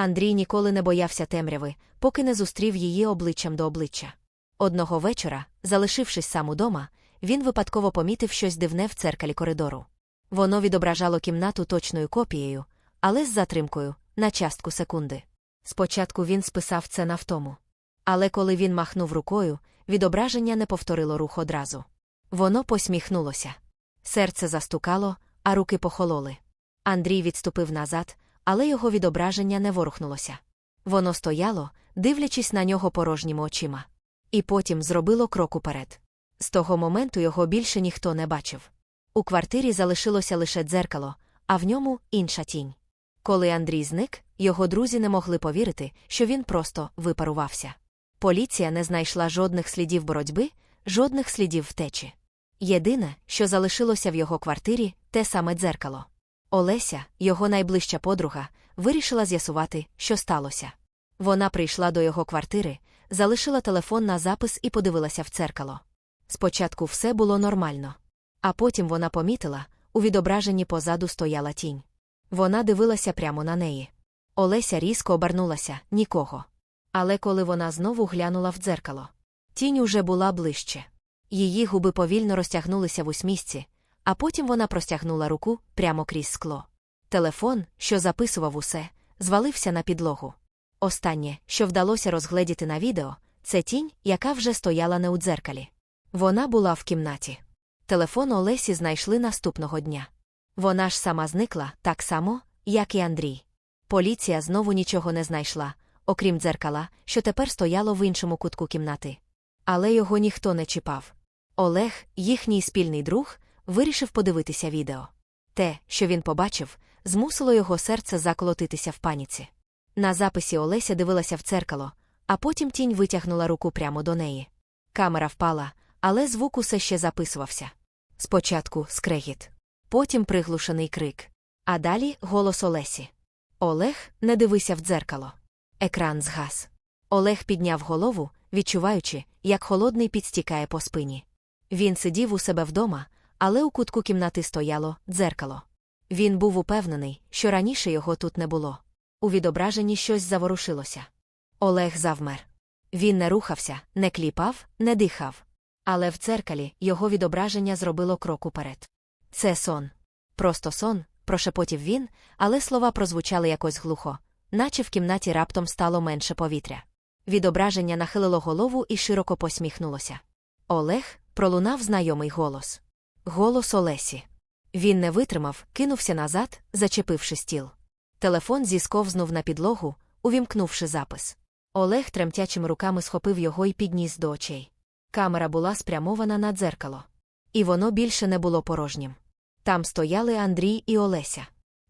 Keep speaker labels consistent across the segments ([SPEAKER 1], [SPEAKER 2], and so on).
[SPEAKER 1] Андрій ніколи не боявся темряви, поки не зустрів її обличчям до обличчя. Одного вечора, залишившись сам удома, він випадково помітив щось дивне в церкалі коридору. Воно відображало кімнату точною копією, але з затримкою, на частку секунди. Спочатку він списав це на втому. Але коли він махнув рукою, відображення не повторило рух одразу. Воно посміхнулося. Серце застукало, а руки похололи. Андрій відступив назад, але його відображення не ворухнулося. Воно стояло, дивлячись на нього порожніми очима. І потім зробило крок уперед. З того моменту його більше ніхто не бачив. У квартирі залишилося лише дзеркало, а в ньому інша тінь. Коли Андрій зник, його друзі не могли повірити, що він просто випарувався. Поліція не знайшла жодних слідів боротьби, жодних слідів втечі. Єдине, що залишилося в його квартирі, те саме дзеркало. Олеся, його найближча подруга, вирішила з'ясувати, що сталося. Вона прийшла до його квартири, залишила телефон на запис і подивилася в дзеркало. Спочатку все було нормально. А потім вона помітила, у відображенні позаду стояла тінь. Вона дивилася прямо на неї. Олеся різко обернулася нікого. Але коли вона знову глянула в дзеркало, тінь уже була ближче. Її губи повільно розтягнулися в усмісці, а потім вона простягнула руку прямо крізь скло. Телефон, що записував усе, звалився на підлогу. Останнє, що вдалося розгледіти на відео, це тінь, яка вже стояла не у дзеркалі. Вона була в кімнаті. Телефон Олесі знайшли наступного дня. Вона ж сама зникла, так само, як і Андрій. Поліція знову нічого не знайшла, окрім дзеркала, що тепер стояло в іншому кутку кімнати. Але його ніхто не чіпав. Олег, їхній спільний друг, вирішив подивитися відео. Те, що він побачив, змусило його серце заколотитися в паніці. На записі Олеся дивилася в дзеркало, а потім тінь витягнула руку прямо до неї. Камера впала, але звук усе ще записувався. Спочатку скрегіт, потім приглушений крик. А далі голос Олесі. Олег, не дивися в дзеркало. Екран згас. Олег підняв голову, відчуваючи, як холодний підстікає по спині. Він сидів у себе вдома, але у кутку кімнати стояло дзеркало. Він був упевнений, що раніше його тут не було. У відображенні щось заворушилося. Олег завмер. Він не рухався, не кліпав, не дихав. Але в дзеркалі його відображення зробило крок уперед. Це сон. Просто сон, прошепотів він, але слова прозвучали якось глухо, наче в кімнаті раптом стало менше повітря. Відображення нахилило голову і широко посміхнулося. Олег пролунав знайомий голос. Голос Олесі. Він не витримав, кинувся назад, зачепивши стіл. Телефон зісковзнув на підлогу, увімкнувши запис. Олег тремтячими руками схопив його і підніс до очей. Камера була спрямована на дзеркало. І воно більше не було порожнім. Там стояли Андрій і Олеся.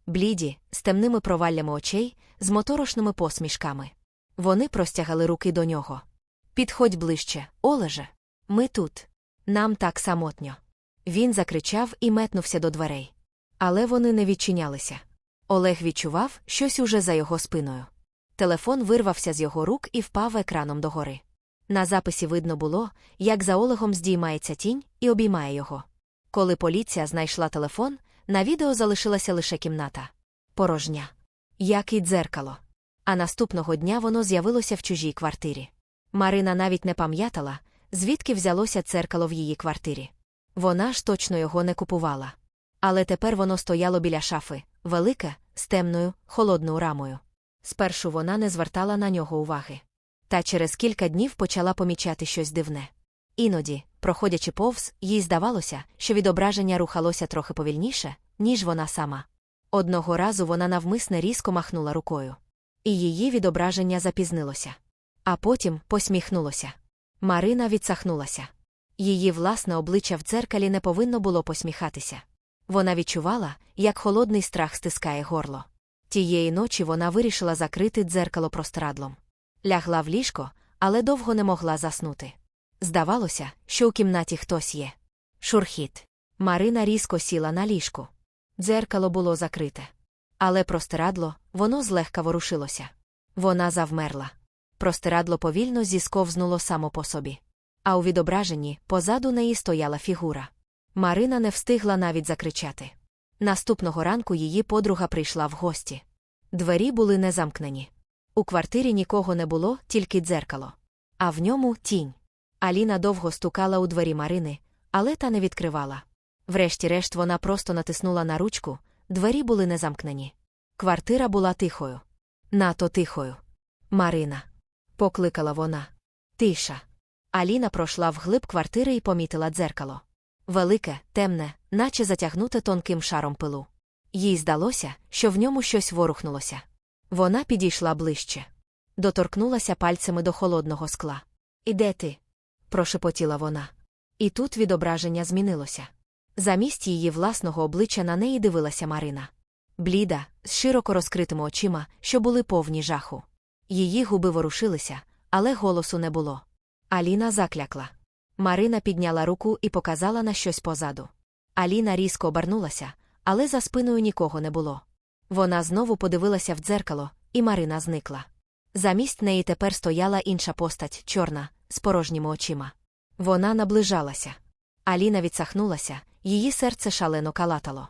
[SPEAKER 1] Бліді, з темними проваллями очей, з моторошними посмішками. Вони простягали руки до нього. Підходь ближче, Олеже. Ми тут. Нам так самотньо. Він закричав і метнувся до дверей. Але вони не відчинялися. Олег відчував щось уже за його спиною. Телефон вирвався з його рук і впав екраном догори. На записі видно було, як за Олегом здіймається тінь і обіймає його. Коли поліція знайшла телефон, на відео залишилася лише кімната. Порожня. Як і дзеркало. А наступного дня воно з'явилося в чужій квартирі. Марина навіть не пам'ятала, звідки взялося дзеркало в її квартирі. Вона ж точно його не купувала. Але тепер воно стояло біля шафи, велике, з темною, холодною рамою. Спершу вона не звертала на нього уваги. Та через кілька днів почала помічати щось дивне. Іноді, проходячи повз, їй здавалося, що відображення рухалося трохи повільніше, ніж вона сама. Одного разу вона навмисне різко махнула рукою. І її відображення запізнилося. А потім посміхнулося. Марина відсахнулася. Її власне обличчя в дзеркалі не повинно було посміхатися. Вона відчувала, як холодний страх стискає горло. Тієї ночі вона вирішила закрити дзеркало прострадлом. Лягла в ліжко, але довго не могла заснути. Здавалося, що у кімнаті хтось є. Шурхіт. Марина різко сіла на ліжку. Дзеркало було закрите. Але простирадло, воно злегка ворушилося. Вона завмерла. Простирадло повільно зісковзнуло само по собі. А у відображенні позаду неї стояла фігура. Марина не встигла навіть закричати. Наступного ранку її подруга прийшла в гості. Двері були не замкнені. У квартирі нікого не було, тільки дзеркало. А в ньому тінь. Аліна довго стукала у двері Марини, але та не відкривала. Врешті-решт вона просто натиснула на ручку, двері були не замкнені. Квартира була тихою. Нато тихою. Марина. Покликала вона. Тиша. Аліна пройшла вглиб квартири і помітила дзеркало. Велике, темне, наче затягнуте тонким шаром пилу. Їй здалося, що в ньому щось ворухнулося. Вона підійшла ближче. Доторкнулася пальцями до холодного скла. Іде ти? прошепотіла вона. І тут відображення змінилося. Замість її власного обличчя на неї дивилася Марина. Бліда, з широко розкритими очима, що були повні жаху. Її губи ворушилися, але голосу не було. Аліна заклякла. Марина підняла руку і показала на щось позаду. Аліна різко обернулася, але за спиною нікого не було. Вона знову подивилася в дзеркало, і Марина зникла. Замість неї тепер стояла інша постать, чорна, з порожніми очима. Вона наближалася. Аліна відсахнулася, її серце шалено калатало.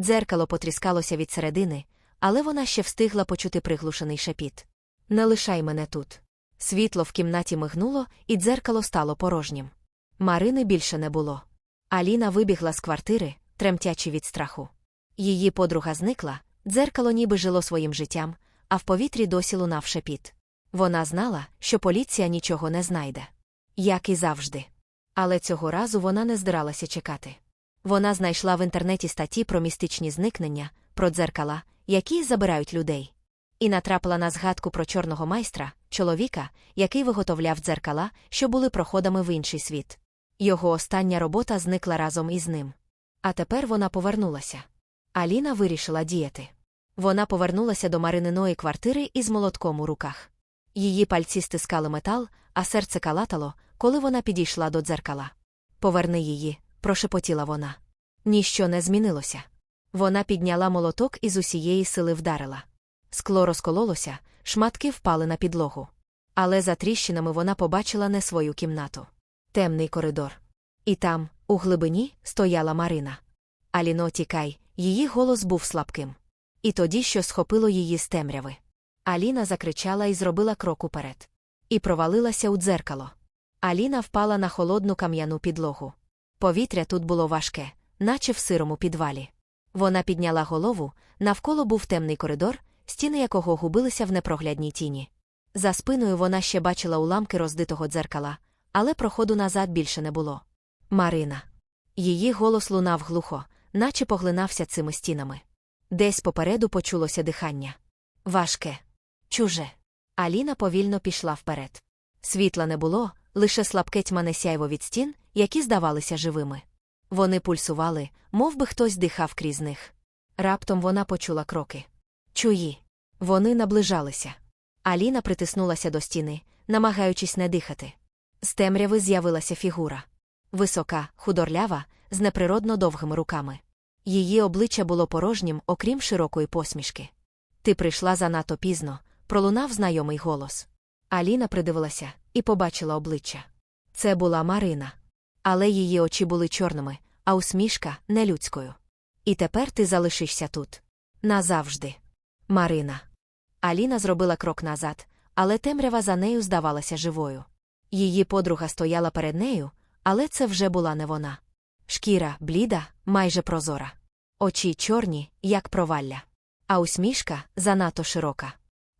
[SPEAKER 1] Дзеркало потріскалося від середини, але вона ще встигла почути приглушений шепіт. Не лишай мене тут. Світло в кімнаті мигнуло, і дзеркало стало порожнім. Марини більше не було. Аліна вибігла з квартири, тремтячи від страху. Її подруга зникла, дзеркало ніби жило своїм життям, а в повітрі досі лунав шепіт. Вона знала, що поліція нічого не знайде. Як і завжди. Але цього разу вона не здиралася чекати. Вона знайшла в інтернеті статті про містичні зникнення, про дзеркала, які забирають людей. І натрапила на згадку про чорного майстра, чоловіка, який виготовляв дзеркала, що були проходами в інший світ. Його остання робота зникла разом із ним. А тепер вона повернулася. Аліна вирішила діяти. Вона повернулася до Марининої квартири із молотком у руках. Її пальці стискали метал, а серце калатало, коли вона підійшла до дзеркала. Поверни її, прошепотіла вона. Ніщо не змінилося. Вона підняла молоток і з усієї сили вдарила. Скло розкололося, шматки впали на підлогу. Але за тріщинами вона побачила не свою кімнату. Темний коридор. І там, у глибині, стояла Марина. Аліно, тікай, її голос був слабким. І тоді що схопило її з темряви. Аліна закричала і зробила крок уперед. І провалилася у дзеркало. Аліна впала на холодну кам'яну підлогу. Повітря тут було важке, наче в сирому підвалі. Вона підняла голову, навколо був темний коридор, стіни якого губилися в непроглядній тіні. За спиною вона ще бачила уламки роздитого дзеркала, але проходу назад більше не було. Марина. Її голос лунав глухо, наче поглинався цими стінами. Десь попереду почулося дихання. Важке, чуже. Аліна повільно пішла вперед. Світла не було, лише слабке тьмане сяйво від стін, які здавалися живими. Вони пульсували, мов би хтось дихав крізь них. Раптом вона почула кроки. Чуї. Вони наближалися. Аліна притиснулася до стіни, намагаючись не дихати. З темряви з'явилася фігура. Висока, худорлява, з неприродно довгими руками. Її обличчя було порожнім, окрім широкої посмішки. Ти прийшла занадто пізно, пролунав знайомий голос. Аліна придивилася і побачила обличчя. Це була Марина. Але її очі були чорними, а усмішка нелюдською. І тепер ти залишишся тут. Назавжди. Марина. Аліна зробила крок назад, але темрява за нею здавалася живою. Її подруга стояла перед нею, але це вже була не вона. Шкіра бліда, майже прозора. Очі чорні, як провалля. А усмішка занадто широка.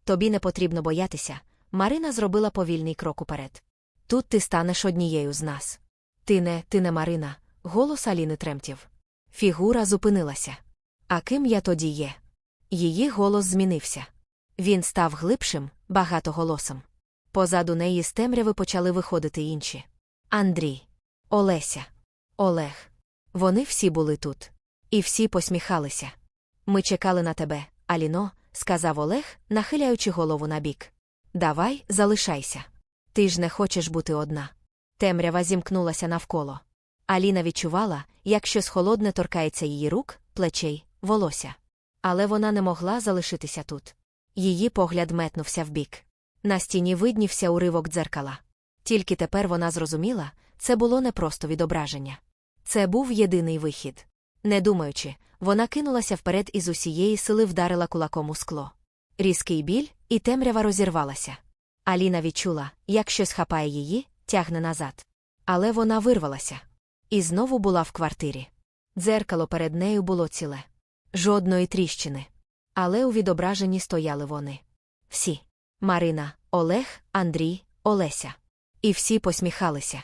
[SPEAKER 1] Тобі не потрібно боятися. Марина зробила повільний крок уперед. Тут ти станеш однією з нас. Ти не, ти не Марина, голос Аліни тремтів. Фігура зупинилася. А ким я тоді є? Її голос змінився. Він став глибшим, багатоголосим. Позаду неї з темряви почали виходити інші. Андрій, Олеся, Олег. Вони всі були тут. І всі посміхалися. Ми чекали на тебе, Аліно, сказав Олег, нахиляючи голову набік. Давай, залишайся. Ти ж не хочеш бути одна. Темрява зімкнулася навколо. Аліна відчувала, як щось холодне торкається її рук, плечей, волосся. Але вона не могла залишитися тут. Її погляд метнувся вбік. На стіні виднівся уривок дзеркала. Тільки тепер вона зрозуміла, це було не просто відображення. Це був єдиний вихід. Не думаючи, вона кинулася вперед і з усієї сили вдарила кулаком у скло. Різкий біль, і темрява розірвалася. Аліна відчула, як щось хапає її, тягне назад. Але вона вирвалася. І знову була в квартирі. Дзеркало перед нею було ціле. Жодної тріщини. Але у відображенні стояли вони. Всі. Марина, Олег, Андрій, Олеся. І всі посміхалися.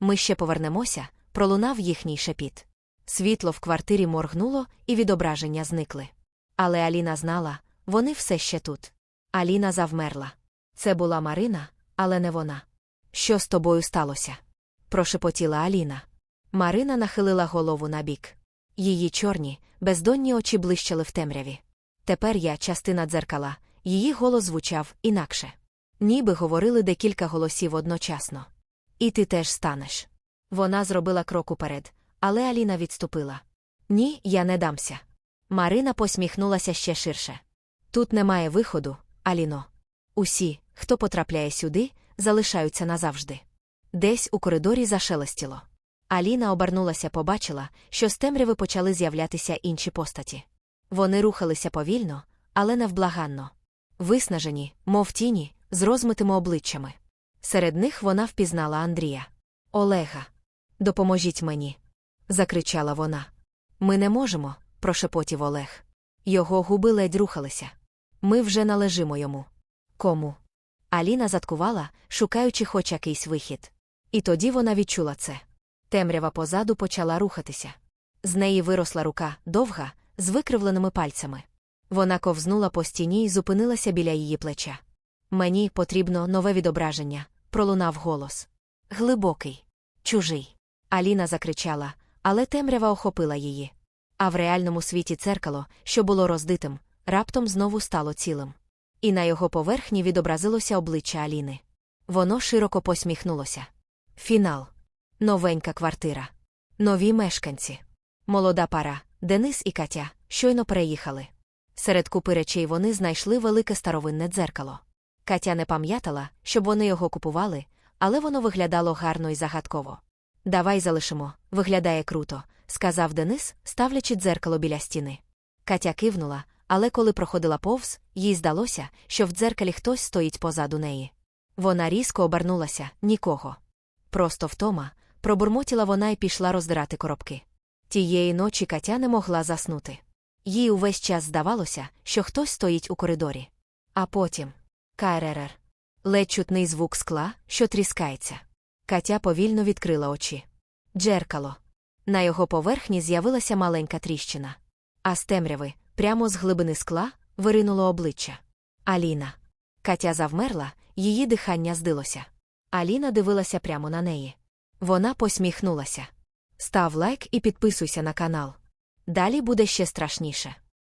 [SPEAKER 1] Ми ще повернемося, пролунав їхній шепіт. Світло в квартирі моргнуло, і відображення зникли. Але Аліна знала, вони все ще тут. Аліна завмерла. Це була Марина, але не вона. Що з тобою сталося? прошепотіла Аліна. Марина нахилила голову набік. Її чорні, бездонні очі блищали в темряві. Тепер я частина дзеркала, її голос звучав інакше. Ніби говорили декілька голосів одночасно. І ти теж станеш. Вона зробила крок уперед, але Аліна відступила. Ні, я не дамся. Марина посміхнулася ще ширше. Тут немає виходу, Аліно. Усі, хто потрапляє сюди, залишаються назавжди. Десь у коридорі зашелестіло. Аліна обернулася, побачила, що з темряви почали з'являтися інші постаті. Вони рухалися повільно, але невблаганно. Виснажені, мов тіні, з розмитими обличчями. Серед них вона впізнала Андрія. Олега. Допоможіть мені. закричала вона. Ми не можемо, прошепотів Олег. Його губи ледь рухалися. Ми вже належимо йому. Кому? Аліна заткувала, шукаючи хоч якийсь вихід. І тоді вона відчула це. Темрява позаду почала рухатися. З неї виросла рука, довга, з викривленими пальцями. Вона ковзнула по стіні і зупинилася біля її плеча. Мені потрібно нове відображення, пролунав голос. Глибокий, чужий. Аліна закричала, але темрява охопила її. А в реальному світі церкало, що було роздитим, раптом знову стало цілим. І на його поверхні відобразилося обличчя Аліни. Воно широко посміхнулося. Фінал. Новенька квартира. Нові мешканці. Молода пара, Денис і Катя, щойно переїхали. Серед купи речей вони знайшли велике старовинне дзеркало. Катя не пам'ятала, щоб вони його купували, але воно виглядало гарно і загадково. Давай залишимо, виглядає круто, сказав Денис, ставлячи дзеркало біля стіни. Катя кивнула, але коли проходила повз, їй здалося, що в дзеркалі хтось стоїть позаду неї. Вона різко обернулася нікого. Просто втома, пробурмотіла вона і пішла роздирати коробки. Тієї ночі Катя не могла заснути. Їй увесь час здавалося, що хтось стоїть у коридорі. А потім Кайререр. Ледь чутний звук скла, що тріскається. Катя повільно відкрила очі. Джеркало. На його поверхні з'явилася маленька тріщина. А з темряви, прямо з глибини скла, виринуло обличчя. Аліна. Катя завмерла, її дихання здилося. Аліна дивилася прямо на неї. Вона посміхнулася. Став лайк і підписуйся на канал. Далі буде ще страшніше.